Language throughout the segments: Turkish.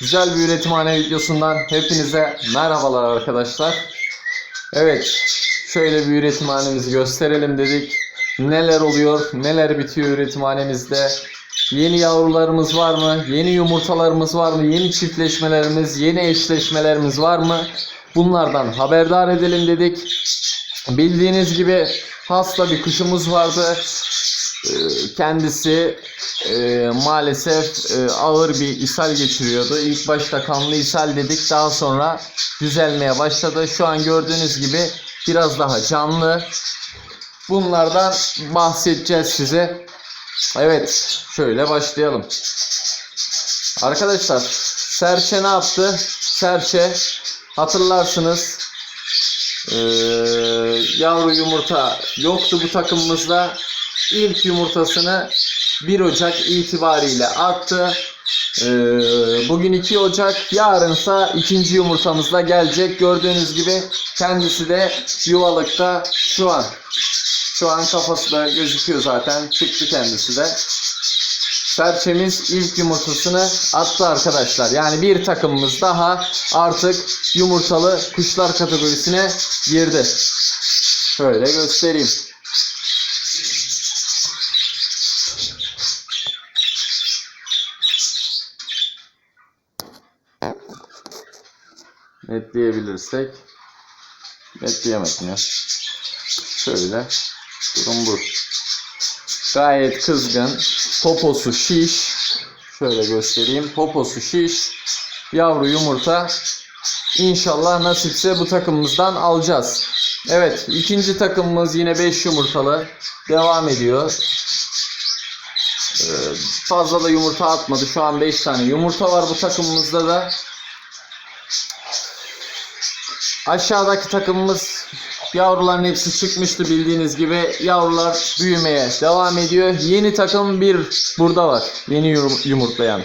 Güzel bir üretimhane videosundan hepinize merhabalar arkadaşlar. Evet, şöyle bir üretimhanemizi gösterelim dedik. Neler oluyor, neler bitiyor üretimhanemizde. Yeni yavrularımız var mı? Yeni yumurtalarımız var mı? Yeni çiftleşmelerimiz, yeni eşleşmelerimiz var mı? Bunlardan haberdar edelim dedik. Bildiğiniz gibi hasta bir kuşumuz vardı. Ee, Kendisi e, maalesef e, ağır bir ishal geçiriyordu. İlk başta kanlı ishal dedik. Daha sonra düzelmeye başladı. Şu an gördüğünüz gibi biraz daha canlı. Bunlardan bahsedeceğiz size. Evet, şöyle başlayalım. Arkadaşlar, Serçe ne yaptı? Serçe hatırlarsınız ee, yavru yumurta yoktu bu takımımızda. İlk yumurtasını 1 Ocak itibariyle attı. Ee, bugün 2 Ocak, yarınsa ikinci yumurtamız da gelecek. Gördüğünüz gibi kendisi de yuvalıkta şu an. Şu an kafası da gözüküyor zaten. Çıktı kendisi de. Serçemiz ilk yumurtasını attı arkadaşlar. Yani bir takımımız daha artık yumurtalı kuşlar kategorisine girdi. Şöyle göstereyim. Netleyebilirsek. Netleyemedim ya. Şöyle. Durum bu. Gayet kızgın. Poposu şiş. Şöyle göstereyim. Poposu şiş. Yavru yumurta. İnşallah nasipse bu takımımızdan alacağız. Evet ikinci takımımız yine 5 yumurtalı. Devam ediyor. Ee, fazla da yumurta atmadı. Şu an 5 tane yumurta var bu takımımızda da. Aşağıdaki takımımız yavruların hepsi çıkmıştı bildiğiniz gibi. Yavrular büyümeye devam ediyor. Yeni takım bir burada var. Yeni yum- yumurtlayan.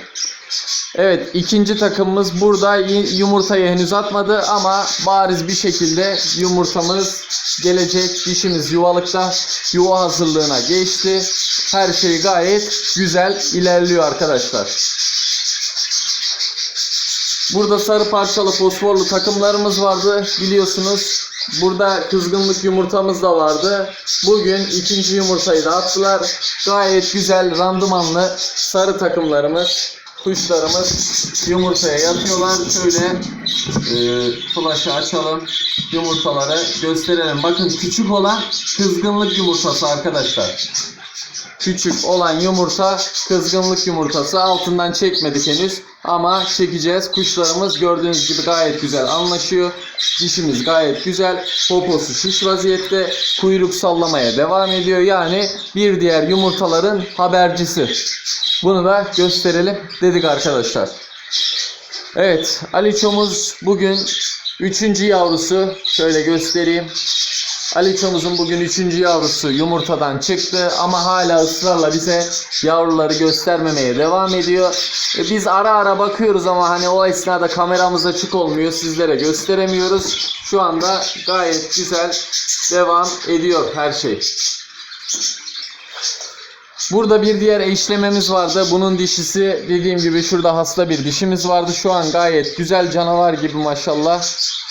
Evet ikinci takımımız burada yumurtayı henüz atmadı ama bariz bir şekilde yumurtamız gelecek. Dişimiz yuvalıkta yuva hazırlığına geçti. Her şey gayet güzel ilerliyor arkadaşlar. Burada sarı parçalı fosforlu takımlarımız vardı biliyorsunuz. Burada kızgınlık yumurtamız da vardı. Bugün ikinci yumurtayı da attılar. Gayet güzel randımanlı sarı takımlarımız, kuşlarımız yumurtaya yatıyorlar. Şöyle e, flaşı açalım. Yumurtaları gösterelim. Bakın küçük olan kızgınlık yumurtası arkadaşlar. Küçük olan yumurta kızgınlık yumurtası altından çekmedik henüz ama çekeceğiz. Kuşlarımız gördüğünüz gibi gayet güzel anlaşıyor. Dişimiz gayet güzel. Poposu şiş vaziyette. Kuyruk sallamaya devam ediyor. Yani bir diğer yumurtaların habercisi. Bunu da gösterelim dedik arkadaşlar. Evet Aliçomuz bugün üçüncü yavrusu. Şöyle göstereyim. Aliçomuzun bugün üçüncü yavrusu yumurtadan çıktı ama hala ısrarla bize yavruları göstermemeye devam ediyor. E, Biz ara ara bakıyoruz ama hani o esnada kameramız açık olmuyor. Sizlere gösteremiyoruz. Şu anda gayet güzel devam ediyor her şey. Burada bir diğer eşlememiz vardı. Bunun dişisi dediğim gibi şurada hasta bir dişimiz vardı. Şu an gayet güzel canavar gibi maşallah.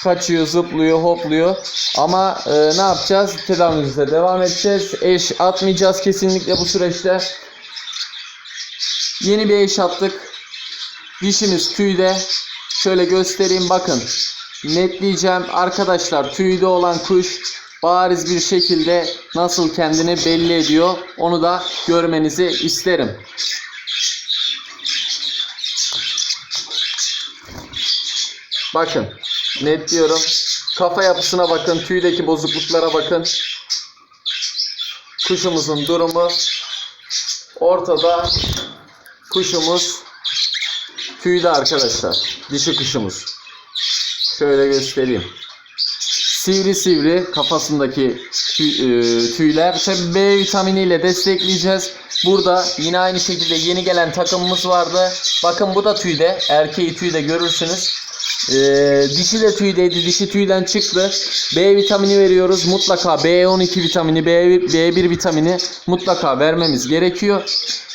Kaçıyor, zıplıyor, hopluyor. Ama e, ne yapacağız? Tedavimize devam edeceğiz. Eş atmayacağız kesinlikle bu süreçte. Yeni bir eş attık. Dişimiz tüyde. Şöyle göstereyim bakın. Netleyeceğim. Arkadaşlar tüyde olan kuş bariz bir şekilde nasıl kendini belli ediyor onu da görmenizi isterim. Bakın netliyorum. Kafa yapısına bakın, tüydeki bozukluklara bakın. Kuşumuzun durumu ortada. Kuşumuz tüyde arkadaşlar. Dişi kuşumuz. Şöyle göstereyim sivri sivri kafasındaki e, tüyler. Tabi B vitaminiyle destekleyeceğiz. Burada yine aynı şekilde yeni gelen takımımız vardı. Bakın bu da tüyde. Erkeği tüyde görürsünüz. Ee, dişi de tüydeydi. Dişi tüyden çıktı. B vitamini veriyoruz. Mutlaka B12 vitamini, B1, B1 vitamini mutlaka vermemiz gerekiyor.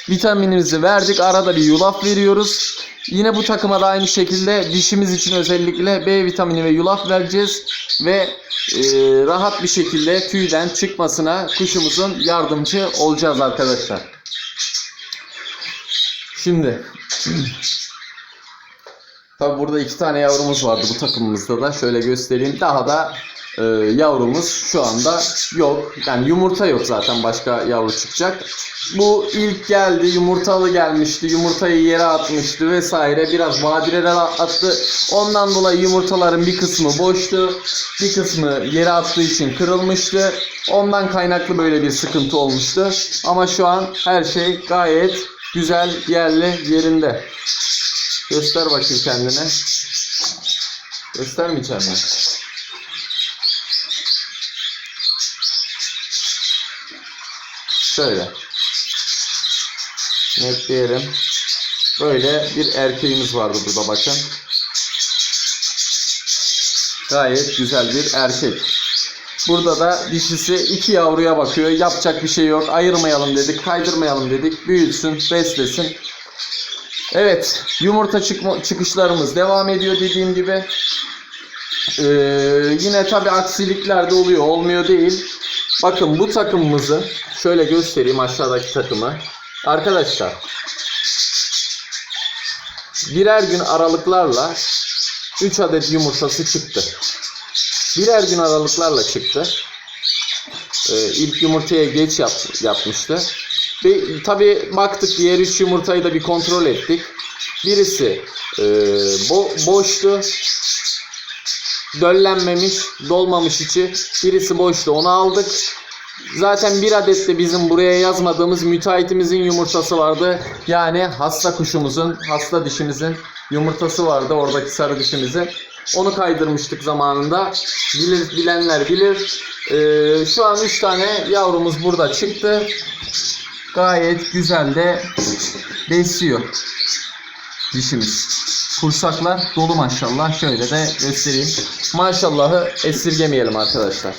Vitaminimizi verdik. Arada bir yulaf veriyoruz. Yine bu takıma da aynı şekilde dişimiz için özellikle B vitamini ve yulaf vereceğiz. Ve e, rahat bir şekilde tüyden çıkmasına kuşumuzun yardımcı olacağız arkadaşlar. Şimdi Tabi burada iki tane yavrumuz vardı bu takımımızda da. Şöyle göstereyim. Daha da e, yavrumuz şu anda yok. Yani yumurta yok zaten başka yavru çıkacak. Bu ilk geldi yumurtalı gelmişti. Yumurtayı yere atmıştı vesaire. Biraz vadirelere attı. Ondan dolayı yumurtaların bir kısmı boştu. Bir kısmı yere attığı için kırılmıştı. Ondan kaynaklı böyle bir sıkıntı olmuştu. Ama şu an her şey gayet güzel yerli yerinde. Göster bakayım kendine. Göstermeyeceğim mi? Şöyle. Netleyelim. Böyle bir erkeğimiz vardı burada bakın. Gayet güzel bir erkek. Burada da dişisi iki yavruya bakıyor. Yapacak bir şey yok. Ayırmayalım dedik, kaydırmayalım dedik. Büyütsün, beslesin. Evet, yumurta çıkma, çıkışlarımız devam ediyor dediğim gibi. Ee, yine tabi aksilikler de oluyor, olmuyor değil. Bakın bu takımımızı şöyle göstereyim aşağıdaki takımı. Arkadaşlar, birer gün aralıklarla 3 adet yumurtası çıktı. Birer gün aralıklarla çıktı. Ee, ilk yumurtaya geç yap, yapmıştı. Bir, tabii baktık diğer üç yumurtayı da bir kontrol ettik. Birisi e, bo, boştu. Döllenmemiş, dolmamış içi. Birisi boştu. Onu aldık. Zaten bir adet de bizim buraya yazmadığımız müteahhitimizin yumurtası vardı. Yani hasta kuşumuzun, hasta dişimizin yumurtası vardı. Oradaki sarı dişimizin. Onu kaydırmıştık zamanında. Bilir, bilenler bilir. Ee, şu an 3 tane yavrumuz burada çıktı. Gayet güzel de besliyor dişimiz. Kursaklar dolu maşallah. Şöyle de göstereyim. Maşallahı esirgemeyelim arkadaşlar.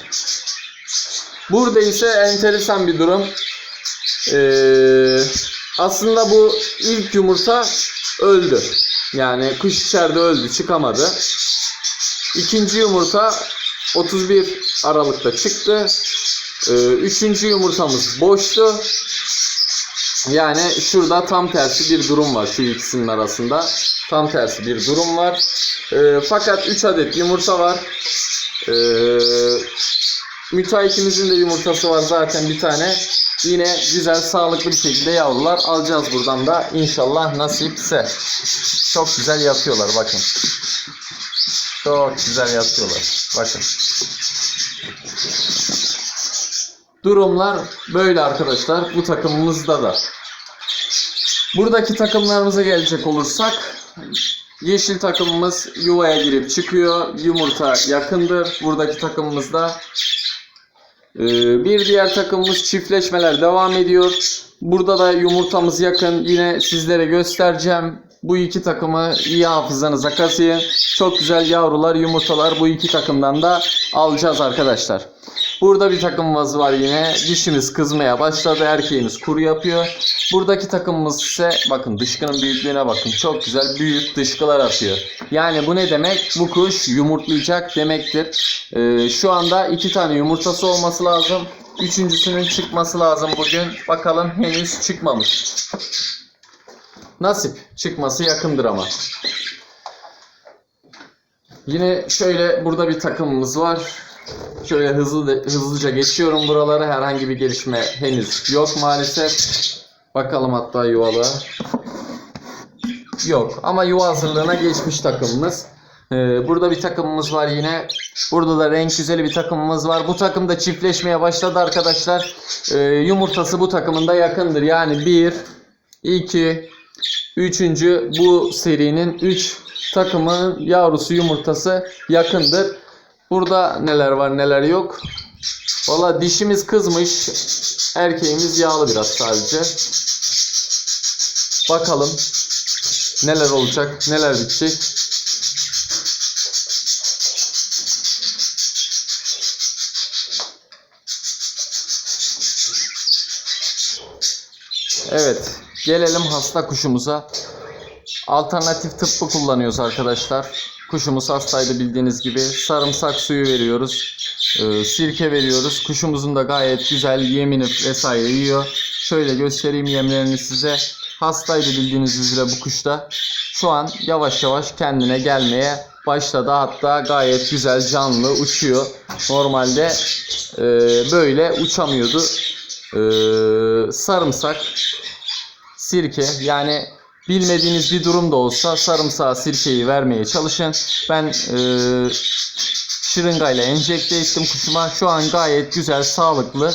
Burada ise enteresan bir durum. Ee, aslında bu ilk yumurta öldü. Yani kuş içeride öldü, çıkamadı. İkinci yumurta 31 Aralık'ta çıktı. Ee, üçüncü yumurtamız boştu. Yani şurada tam tersi bir durum var şu ikisinin arasında. Tam tersi bir durum var. Ee, fakat 3 adet yumurta var. Ee, müteahhitimizin de yumurtası var zaten bir tane. Yine güzel sağlıklı bir şekilde yavrular alacağız buradan da inşallah nasipse. Çok güzel yatıyorlar bakın. Çok güzel yatıyorlar. Bakın. Durumlar böyle arkadaşlar. Bu takımımızda da. Buradaki takımlarımıza gelecek olursak yeşil takımımız yuvaya girip çıkıyor. Yumurta yakındır. Buradaki takımımızda Ee, bir diğer takımımız çiftleşmeler devam ediyor. Burada da yumurtamız yakın. Yine sizlere göstereceğim. Bu iki takımı iyi hafızanıza kasayın. Çok güzel yavrular, yumurtalar bu iki takımdan da alacağız arkadaşlar. Burada bir takımımız var yine. Dişimiz kızmaya başladı. Erkeğimiz kuru yapıyor. Buradaki takımımız ise bakın dışkının büyüklüğüne bakın. Çok güzel büyük dışkılar atıyor. Yani bu ne demek? Bu kuş yumurtlayacak demektir. Ee, şu anda iki tane yumurtası olması lazım. Üçüncüsünün çıkması lazım bugün. Bakalım henüz çıkmamış. Nasip çıkması yakındır ama. Yine şöyle burada bir takımımız var. Şöyle hızlı hızlıca geçiyorum buraları. Herhangi bir gelişme henüz yok maalesef. Bakalım hatta yuvalı. Yok ama yuva hazırlığına geçmiş takımımız. Ee, burada bir takımımız var yine. Burada da renk güzeli bir takımımız var. Bu takım da çiftleşmeye başladı arkadaşlar. Ee, yumurtası bu takımında yakındır. Yani 1, 2, Üçüncü bu serinin 3 takımın yavrusu yumurtası yakındır. Burada neler var neler yok. Valla dişimiz kızmış. Erkeğimiz yağlı biraz sadece. Bakalım neler olacak neler bitecek. Evet gelelim hasta kuşumuza. Alternatif tıbbı kullanıyoruz arkadaşlar. Kuşumuz hastaydı bildiğiniz gibi. Sarımsak suyu veriyoruz. Ee, sirke veriyoruz. Kuşumuzun da gayet güzel yemini vesaire yiyor. Şöyle göstereyim yemlerini size. Hastaydı bildiğiniz üzere bu kuşta. Şu an yavaş yavaş kendine gelmeye başladı. Hatta gayet güzel canlı uçuyor. Normalde e, böyle uçamıyordu. Ee, sarımsak, sirke yani bilmediğiniz bir durum da olsa sarımsağı sirkeyi vermeye çalışın. Ben e, şırıngayla enjekte ettim kuşuma. Şu an gayet güzel, sağlıklı.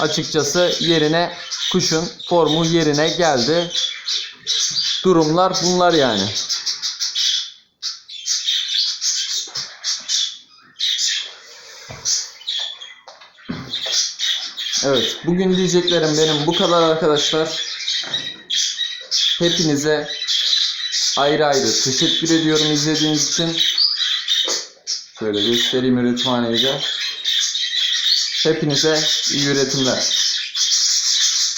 Açıkçası yerine kuşun formu yerine geldi. Durumlar bunlar yani. Evet, bugün diyeceklerim benim bu kadar arkadaşlar. Hepinize ayrı ayrı teşekkür ediyorum izlediğiniz için. Şöyle göstereyim üretimhaneyi de. Hepinize iyi üretimler.